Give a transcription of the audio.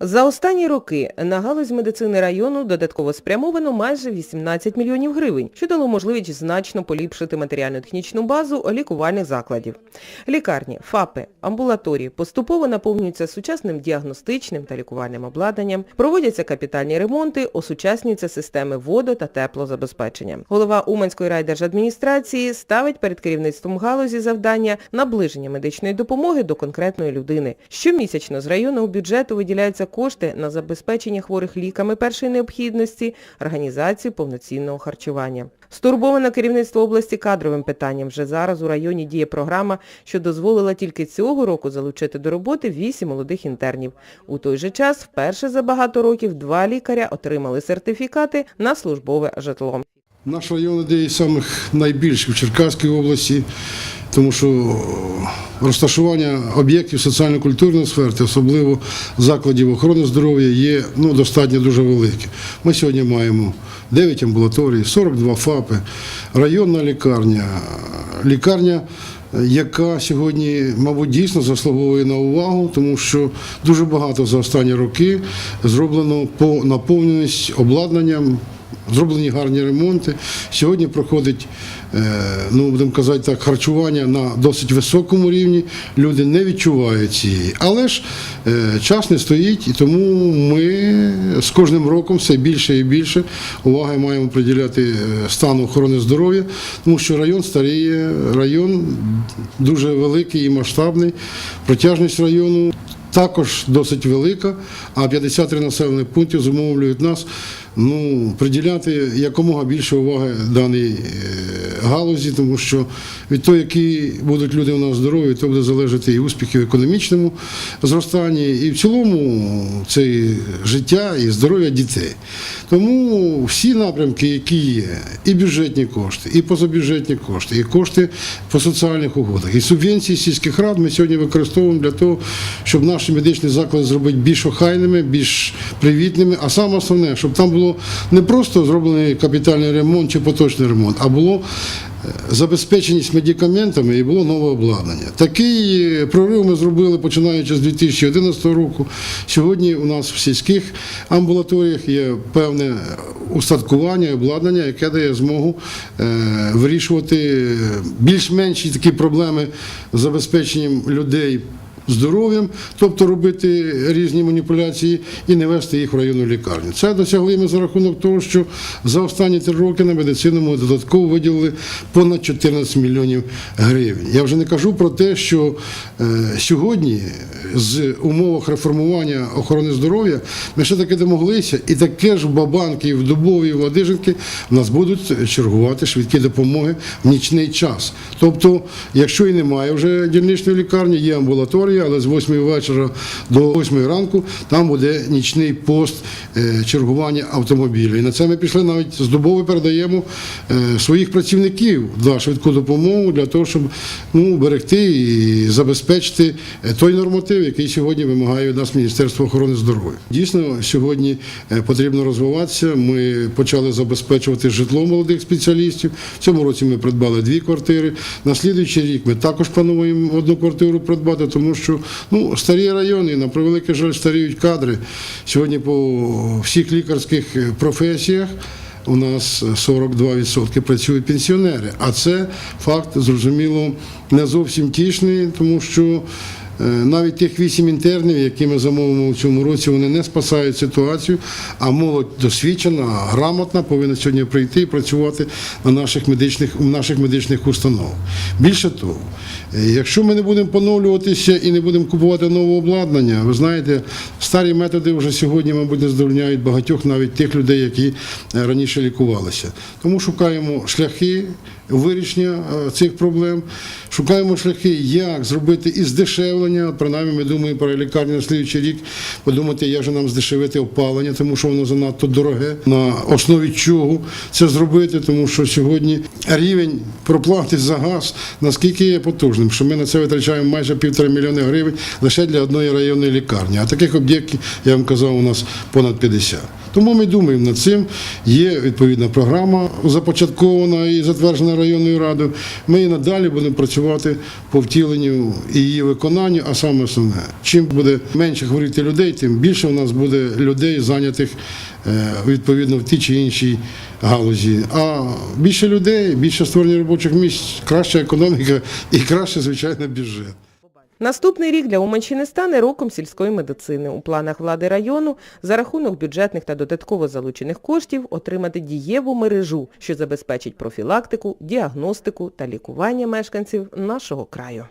За останні роки на галузь медицини району додатково спрямовано майже 18 мільйонів гривень, що дало можливість значно поліпшити матеріально-технічну базу лікувальних закладів. Лікарні, ФАПи, амбулаторії поступово наповнюються сучасним діагностичним та лікувальним обладнанням, проводяться капітальні ремонти, осучаснюються системи водо- та теплозабезпечення. Голова Уманської райдержадміністрації ставить перед керівництвом галузі завдання наближення медичної допомоги до конкретної людини. Щомісячно з районного бюджету виділяються кошти на забезпечення хворих ліками першої необхідності, організацію повноцінного харчування. Стурбоване керівництво області кадровим питанням. Вже зараз у районі діє програма, що дозволила тільки цього року залучити до роботи 8 молодих інтернів. У той же час вперше за багато років два лікаря отримали сертифікати на службове житло. Наш район один із найбільших в Черкаській області, тому що розташування об'єктів соціально-культурної сфери, особливо закладів охорони здоров'я, є ну, достатньо дуже велике. Ми сьогодні маємо 9 амбулаторій, 42 ФАПи, районна лікарня, лікарня. Яка сьогодні, мабуть, дійсно заслуговує на увагу, тому що дуже багато за останні роки зроблено по наповненість обладнанням, зроблені гарні ремонти. Сьогодні проходить, е, ну будемо казати так, харчування на досить високому рівні. Люди не відчувають цієї. Але ж е, час не стоїть, і тому ми з кожним роком все більше і більше уваги маємо приділяти е, стану охорони здоров'я, тому що район старіє, район дуже великий і масштабний. Протяжність району також досить велика, а 53 населених пунктів зумовлюють нас ну, приділяти якомога більше уваги даній е, галузі, тому що від того, які будуть люди у нас здорові, то буде залежати і успіхи в економічному зростанні, і в цілому це і життя і здоров'я дітей. Тому всі напрямки, які є, і бюджетні кошти, і позабюджетні кошти, і кошти по соціальних угодах, і субвенції сільських рад ми сьогодні використовуємо для того, щоб наші медичні заклади зробити більш охайними, більш привітними. А саме основне, щоб там було не просто зроблений капітальний ремонт чи поточний ремонт, а було е, забезпеченість медикаментами і було нове обладнання. Такий е, прорив ми зробили починаючи з 2011 року. Сьогодні у нас в сільських амбулаторіях є певне устаткування і обладнання, яке дає змогу е, вирішувати більш-менші такі проблеми з забезпеченням людей здоров'ям, тобто робити різні маніпуляції і не вести їх в районну лікарню. Це досягли ми за рахунок того, що за останні три роки на медицину ми додатково виділили понад 14 мільйонів гривень. Я вже не кажу про те, що е, сьогодні з умовах реформування охорони здоров'я ми ще таки домоглися, і таке ж Бабанки, і в Дубові, і в Ладижинки в нас будуть чергувати швидкі допомоги в нічний час. Тобто, якщо і немає вже дільничної лікарні, є амбулаторія, але з 8 вечора до 8 ранку там буде нічний пост е, чергування автомобілів. І на це ми пішли навіть з Дубови передаємо е, своїх працівників на швидку допомогу для того, щоб ну, берегти і забезпечити е, той норматив, який сьогодні вимагає від нас Міністерство охорони здоров'я. Дійсно, сьогодні потрібно розвиватися. Ми почали забезпечувати житло молодих спеціалістів. В цьому році ми придбали дві квартири. На слідуючий рік ми також плануємо одну квартиру придбати, тому що ну, старі райони, на превеликий жаль, старіють кадри. Сьогодні по всіх лікарських е, професіях. У нас 42% працюють пенсіонери, а це факт зрозуміло не зовсім тішний, тому що навіть тих вісім інтернів, які ми замовимо в цьому році, вони не спасають ситуацію. А молодь досвідчена, грамотна повинна сьогодні прийти і працювати на наших медичних у наших медичних установах. Більше того, е, якщо ми не будемо поновлюватися і не будемо купувати нове обладнання, ви знаєте, старі методи вже сьогодні, мабуть, не задовольняють багатьох навіть тих людей, які е, раніше лікувалися. Тому шукаємо шляхи вирішення е, цих проблем, шукаємо шляхи, як зробити і здешевлення. Принаймні, ми думаємо про лікарню на слідчий рік, подумати, як же нам здешевити опалення, тому що воно занадто дороге. На основі чого це зробити, тому що сьогодні рівень проплати за газ наскільки є потужним, що ми на це витрачаємо майже півтора мільйони гривень лише для одної районної лікарні. А таких об'єктів, я вам казав, у нас понад 50. Тому ми думаємо над цим. Є відповідна програма започаткована і затверджена районною радою. Ми і надалі будемо працювати по втіленню і її виконанню, а саме основне, чим буде менше хворіти людей, тим більше у нас буде людей, зайнятих е, відповідно в тій чи іншій галузі. А більше людей, більше створення робочих місць, краща економіка і краще, звичайно, бюджет. Наступний рік для Уманщини стане роком сільської медицини. У планах влади району за рахунок бюджетних та додатково залучених коштів отримати дієву мережу, що забезпечить профілактику, діагностику та лікування мешканців нашого краю.